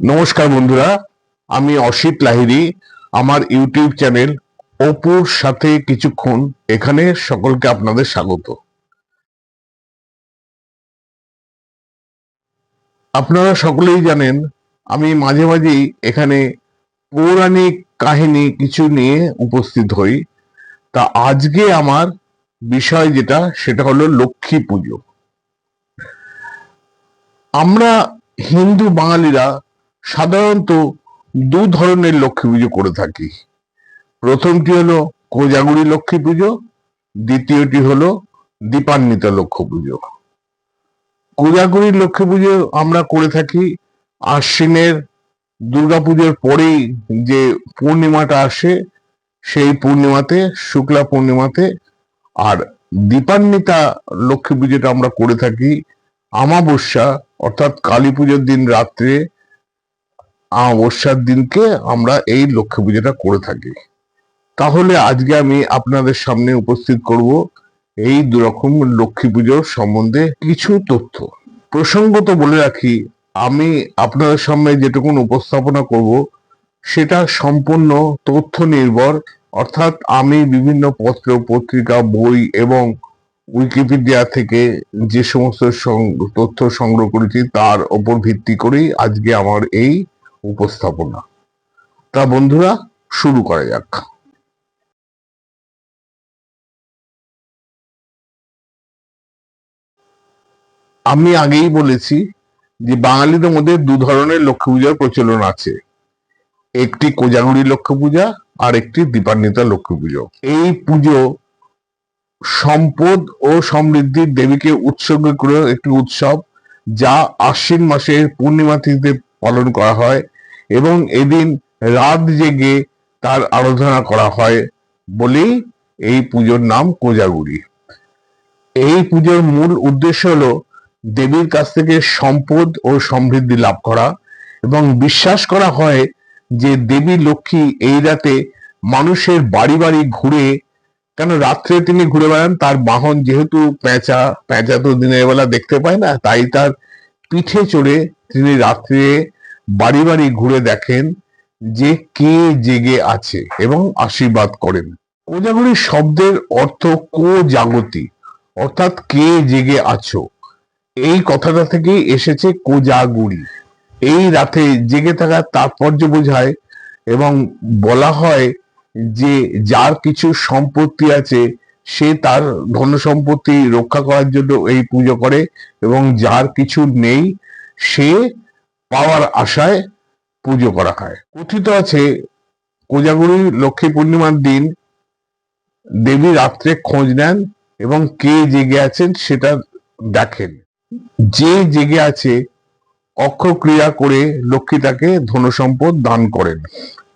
নমস্কার বন্ধুরা, আমি অসিত লাহিরি আমার ইউটিউব চ্যানেল অপুর সাথে কিছুক্ষণ এখানে সকলকে আপনাদের স্বাগত। আপনারা সকলেই জানেন, আমি মাঝে মাঝেই এখানে পৌরাণিক কাহিনী কিছু নিয়ে উপস্থিত হই। তা আজকে আমার বিষয় যেটা, সেটা হলো লক্ষ্মী পুজো। আমরা হিন্দু বাঙালিরা সাধারণত দু ধরনের লক্ষ্মী পুজো করে থাকি। প্রথমটি হলো কোজাগুড়ি লক্ষ্মী পুজো, দ্বিতীয়টি হলো দীপান্বিতা লক্ষ্মী পুজো। কোজাগুড়ি লক্ষ্মী পুজো আমরা করে থাকি আশ্বিনের দুর্গাপুজোর পরেই যে পূর্ণিমাটা আসে, সেই পূর্ণিমাতে, শুক্লা পূর্ণিমাতে আর দীপান্বিতা লক্ষ্মী পুজোটা আমরা করে থাকি আমাবস্যা অর্থাৎ কালী পুজোর দিন রাত্রে অমাবস্যার দিনকে আমরা এই লক্ষ্মী পুজোটা করে থাকি। তাহলে আজকে আমি আপনাদের সামনে উপস্থিত করব এই দুরকম লক্ষ্মী পুজোর সম্বন্ধে কিছু তথ্য। প্রসঙ্গত বলে রাখি, আমি আপনাদের সামনে যেটুকুন উপস্থাপনা করব, সেটা সম্পূর্ণ তথ্য নির্ভর। অর্থাৎ আমি বিভিন্ন পত্র, পত্রিকা, বই এবং উইকিপিডিয়া থেকে যে সমস্ত তথ্য সংগ্রহ করেছি, তার ওপর ভিত্তি করেই আজকে আমার এই উপস্থাপনা। তা বন্ধুরা, শুরু করা যাক। আমি আগেই বলেছি যে বাঙালিদের মধ্যে দু ধরনের লক্ষ্মী পূজার প্রচলন আছে। একটি কোজাগুড়ি লক্ষ্মী পূজা আর একটি দীপান্বিতা লক্ষ্মী পুজো। এই পুজো সম্পদ ও সমৃদ্ধির দেবীকে উৎসর্গ করে একটি উৎসব যা আশ্বিন মাসের পূর্ণিমা তিথিতে পালন করা হয় এবং এদিন রাত জেগে তার আরাধনা করা হয় বলেই এই পুজোর নাম কোজাগুড়ি এই পুজোর মূল উদ্দেশ্য হলো দেবীর কাছ থেকে সম্পদ ও সমৃদ্ধি লাভ করা এবং বিশ্বাস করা হয় যে দেবী লক্ষ্মী এই রাতে মানুষের বাড়ি বাড়ি ঘুরে, কেন রাত্রে তিনি ঘুরে বেড়ান? তার বাহন যেহেতু প্যাঁচা প্যাঁচা তো দিনের বেলা দেখতে পায় না, তাই তার পিঠে চড়ে তিনি রাত্রে বাড়ি বাড়ি ঘুরে দেখেন যে কে জেগে আছে এবং আশীর্বাদ করেন। কোজাগুড়ি শব্দের অর্থ কো জাগতি অর্থাৎ কে জেগে আছো। এই কথাটা থেকেই এসেছে কোজাগুড়ি এই রাতে জেগে থাকার তাৎপর্য বোঝায় এবং বলা হয় যে যার কিছু সম্পত্তি আছে, সে তার ধন সম্পত্তি রক্ষা করার জন্য এই পুজো করে এবং যার কিছু নেই সে পাওয়ার আশায় পুজো করা হয়। কথিত আছে কোজাগুড়ি লক্ষ্মী পূর্ণিমার দিন দেবী রাত্রে খোঁজ নেন এবং কে জেগে আছেন সেটা দেখেন। যে জেগে আছে অক্ষক্রিয়া করে লক্ষ্মী তাকে ধনসম্পদ দান করেন।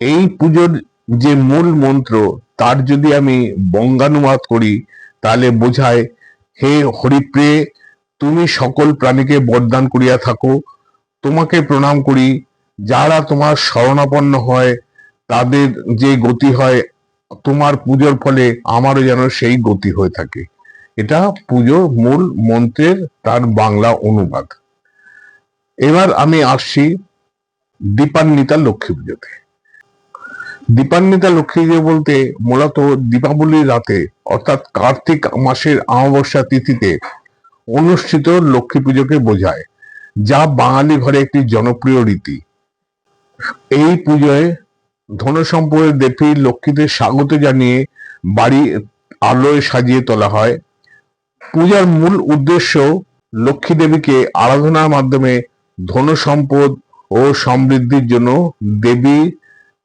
এই পুজোর যে মূল মন্ত্র, তার যদি আমি বঙ্গানুবাদ করি, তাহলে বোঝায়, হে হরিপ্রিয়ে তুমি সকল প্রাণীকে বরদান করিয়া থাকো। তোমাকে প্রণাম করি। যারা তোমার শরণাপন্ন হয়, তাদের যে গতি হয়, তোমার পুজোর ফলে আমারও যেন সেই গতি হয়ে থাকে। এটা পুজোর মূল মন্ত্রের তার বাংলা অনুবাদ। এবার আমি আসছি দীপান্বিতা লক্ষ্মী পুজোতে। দীপান্বিতা লক্ষ্মী পুজো বলতে মূলত দীপাবলির রাতে, অর্থাৎ কার্তিক মাসের অমাবস্যা তিথিতে অনুষ্ঠিত লক্ষ্মী পুজোকে বোঝায়, যা বাঙালি ঘরে একটি জনপ্রিয় রীতি। এই পুজোয় ধনসম্পদের দেবী লক্ষ্মীতে স্বাগত জানিয়ে বাড়ি আলোয় সাজিয়ে তোলা হয়। পূজার মূল উদ্দেশ্য লক্ষ্মী দেবীকে আরাধনার মাধ্যমে ধন সম্পদ ও সমৃদ্ধির জন্য দেবী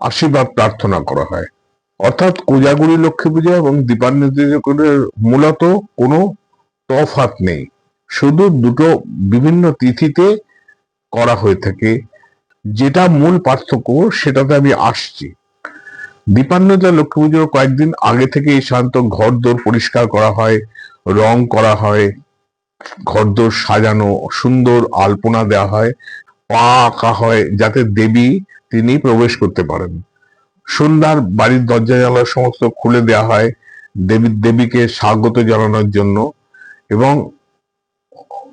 আশীর্বাদ প্রার্থনা করা হয়। অর্থাৎ কোজাগুড়ি লক্ষ্মী পূজা এবং দীপান্বিতের মূলত কোনো তফাত নেই। শুধু দুটো বিভিন্ন তিথিতে করা হয়ে থাকে। যেটা মূল পার্থক্য, সেটাতে আমি আসছি। দীপান্বিতা লক্ষ্মী পুজোর কয়েকদিন আগে থেকে এই শান্ত ঘর দোর পরিষ্কার করা হয়, রং করা হয়, ঘরদোর সাজানো, সুন্দর আলপনা দেওয়া হয়, পা আঁকা হয়, যাতে দেবী তিনি প্রবেশ করতে পারেন। সন্ধ্যার বাড়ির দরজা জানলা সমস্ত খুলে দেওয়া হয়, দেবী দেবীকে স্বাগত জানানোর জন্য। এবং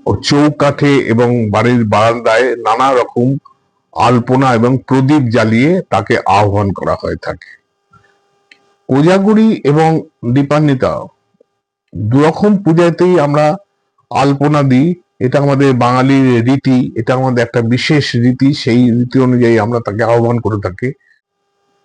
চৌকাঠে এবং বাড়ির বারান্দায় নানা রকম আলপনা এবং প্রদীপ জ্বালিয়ে তাকে আহ্বান করা হয়ে থাকে। কোজাগুড়ি এবং দীপান্বিতা দুরকম পূজাতেই আমরা আলপনা দিই। এটা আমাদের বাঙালির রীতি, এটা আমাদের একটা বিশেষ রীতি, সেই রীতি অনুযায়ী আমরা তাকে আহ্বান করে থাকি।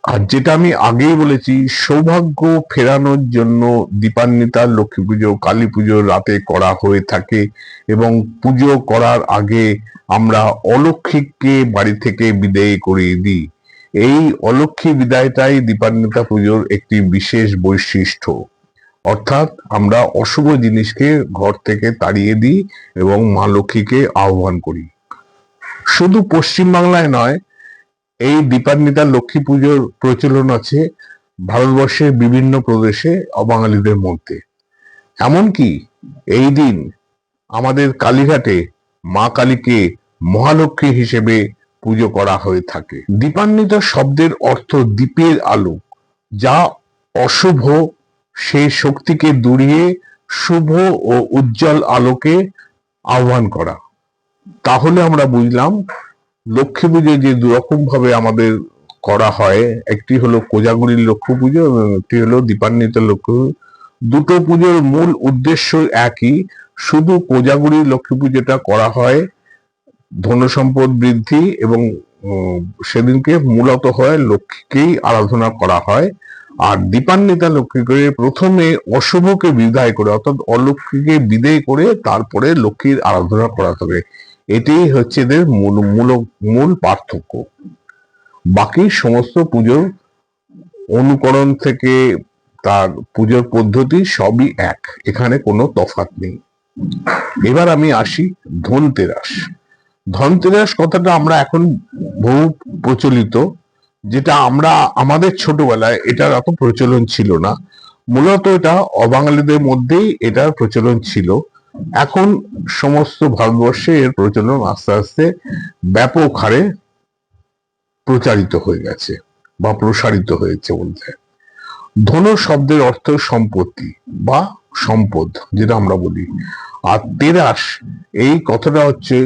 আর যেটা আমি আগেই বলেছি, সৌভাগ্য ফেরানোর জন্য দীপান্বিতা, লক্ষ্মী পুজো, কালী পুজো রাতে করা হয়ে থাকে এবং পুজো করার আগে আমরা অলক্ষীকে বাড়ি থেকে বিদায় করিয়ে দিই। এই অলক্ষী বিদায়টাই দীপান্বিতা পুজোর একটি বিশেষ বৈশিষ্ট্য। অর্থাৎ আমরা অশুভ জিনিসকে ঘর থেকে তাড়িয়ে দিই এবং মা লক্ষ্মীকে আহ্বান করি। শুধু পশ্চিম বাংলায় নয় এই দীপান্বিতা লক্ষ্মী পুজোর প্রচলন আছে ভারতবর্ষের বিভিন্ন প্রদেশে অবাঙালিদের মধ্যে। এমনকি এই দিন আমাদের কালীঘাটে মা কালীকে মহালক্ষ্মী হিসেবে পুজো করা হয়ে থাকে। দীপান্বিত শব্দের অর্থ দ্বীপের আলো, যা অশুভ সেই শক্তিকে দূরিয়ে শুভ ও উজ্জ্বল আলোকে আহ্বান করা। তাহলে আমরা বুঝলাম লক্ষ্মী পুজো যে দুরকম ভাবে আমাদের করা হয়, একটি হলো কোজাগুড়ির লক্ষ্মী পুজো এবং একটি হলো দীপান্বিত লক্ষ্মী। দুটো পুজোর মূল উদ্দেশ্য একই, শুধু কোজাগুড়ির লক্ষ্মী পুজোটা করা হয়, ধন সম্পদ বৃদ্ধি এবং সেদিনকে মূলত হয় লক্ষ্মীকেই আরাধনা করা হয় আর দীপান্বিতা লক্ষ্মী করে প্রথমে অশুভকে বিদায় করে, অর্থাৎ অলক্ষ্মীকে বিদায় করে তারপরে লক্ষ্মীর আরাধনা করা হবে এটাই হচ্ছে এদের মূল মূল পার্থক্য। বাকি সমস্ত পুজোর অনুকরণ থেকে তার পুজোর পদ্ধতি সবই এক, এখানে কোনো তফাত নেই। এবার আমি আসি ধনতেরাস। ধনতেরাস কথাটা আমরা এখন বহু প্রচলিত, যেটা আমরা আমাদের ছোটবেলায় এটার এত প্রচলন ছিল না। মূলত এটা অবাঙালিদের মধ্যেই এটার প্রচলন ছিল। এখন সমস্ত ভারতবর্ষে এর প্রচলন আস্তে আস্তে ব্যাপক হারে প্রচারিত হয়ে গেছে বা প্রসারিত হয়েছে বলতে। ধন শব্দের অর্থ সম্পত্তি বা সম্পদ, যেটা আমরা বলি। আর তেরাস এই কথাটা হচ্ছে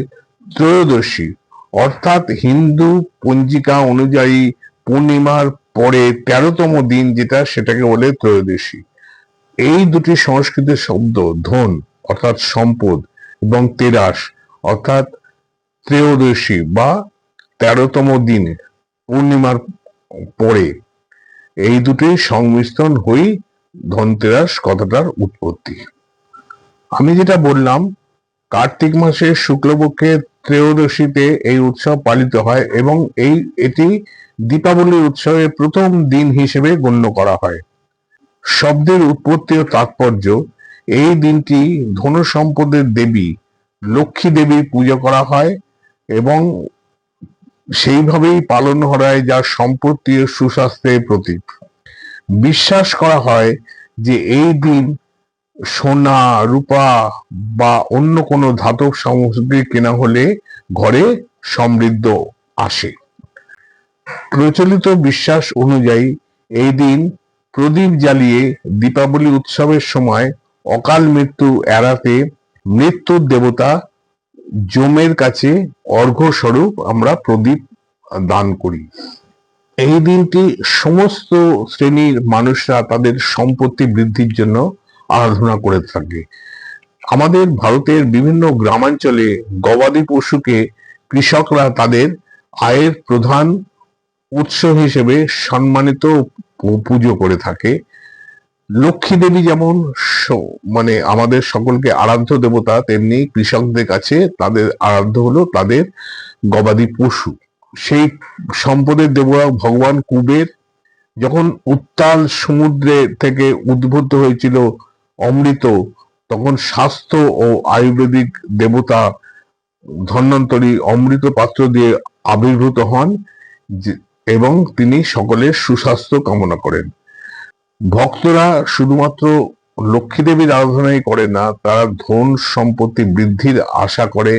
ত্রয়োদশী, অর্থাৎ হিন্দু পঞ্জিকা অনুযায়ী পূর্ণিমার পরে তেরোতম দিন, যেটা সেটাকে বলে ত্রয়োদশী। এই দুটি সংস্কৃতের শব্দ, ধন অর্থাৎ সম্পদ এবং তেরাস অর্থাৎ ত্রয়োদশী বা তেরোতম দিন পূর্ণিমার পরে। এই দুটির সংমিশ্রণ হই ধনতেরাস কথাটার উৎপত্তি। আমি যেটা বললাম, কার্তিক মাসের শুক্লপক্ষের ত্রয়োদশীতে এই উৎসব পালিত হয় এবং এই, এটি দীপাবলি উৎসবের প্রথম দিন হিসেবে গণ্য করা হয়। শব্দের উৎপত্তি ও তাৎপর্য এই দিনটি ধনু সম্পদের দেবী, লক্ষ্মী দেবীর পূজা করা হয় এবং সেইভাবেই পালন হয় যা সম্পত্তি ও সুস্বাস্থ্যের প্রতীক। বিশ্বাস করা হয় যে এই দিন সোনা, রূপা বা অন্য কোনো ধাতব সামগ্রী কেনা হলে ঘরে সমৃদ্ধ আসে। প্রচলিত বিশ্বাস অনুযায়ী এই দিন প্রদীপ জ্বালিয়ে দীপাবলি উৎসবের সময় অকাল মৃত্যু এড়াতে মৃত্যুর দেবতা জমের কাছে অর্ঘ্য স্বরূপ আমরা প্রদীপ দান করি। এই দিনটি সমস্ত শ্রেণির মানুষরা তাদের সম্পত্তি বৃদ্ধির জন্য আরাধনা করে থাকে। আমাদের ভারতের বিভিন্ন গ্রামাঞ্চলে গবাদি পশুকে কৃষকরা তাদের আয়ের প্রধান উৎস হিসেবে সম্মানিত পুজো করে থাকে। লক্ষ্মী দেবী যেমন মানে আমাদের সকলকে আরাধ্য দেবতা তেমনি কৃষকদের কাছে তাদের আরাধ্য হলো তাদের গবাদি পশু। সেই সম্পদের দেবতা ভগবান কুবের যখন উত্তাল সমুদ্রে থেকে উদ্ভূত হয়েছিল অমৃত, তখন স্বাস্থ্য ও আয়ুর্বেদিক দেবতা ধন্বন্তরী অমৃত পাত্র দিয়ে আবির্ভূত হন এবং তিনি সকলের সুস্বাস্থ্য কামনা করেন। ভক্তরা শুধুমাত্র লক্ষ্মী দেবীর আরাধনাই করে না, তারা ধন সম্পত্তি বৃদ্ধির আশা করে।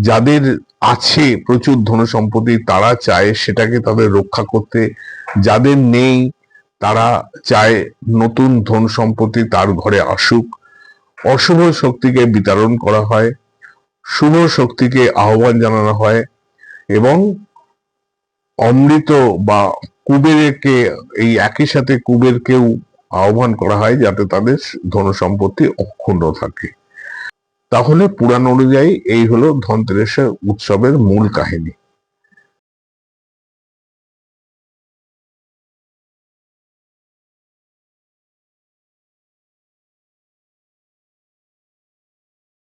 যাদের আছে প্রচুর ধন সম্পত্তি, তারা চায় সেটাকে তাদের রক্ষা করতে। যাদের নেই, তারা চায় নতুন ধন সম্পত্তি তার ঘরে আসুক। অশুভ শক্তিকে বিতরণ করা হয়, শুভ শক্তিকে আহ্বান জানানো হয় এবং অমৃত বা কুবেরকে, এই একই সাথে কুবেরকেও আহ্বান করা হয় যাতে তাদের ধন সম্পত্তি অক্ষুণ্ণ থাকে। তাহলে পুরাণ অনুযায়ী এই হলো ধনতেরাসের উৎসবের মূল কাহিনী।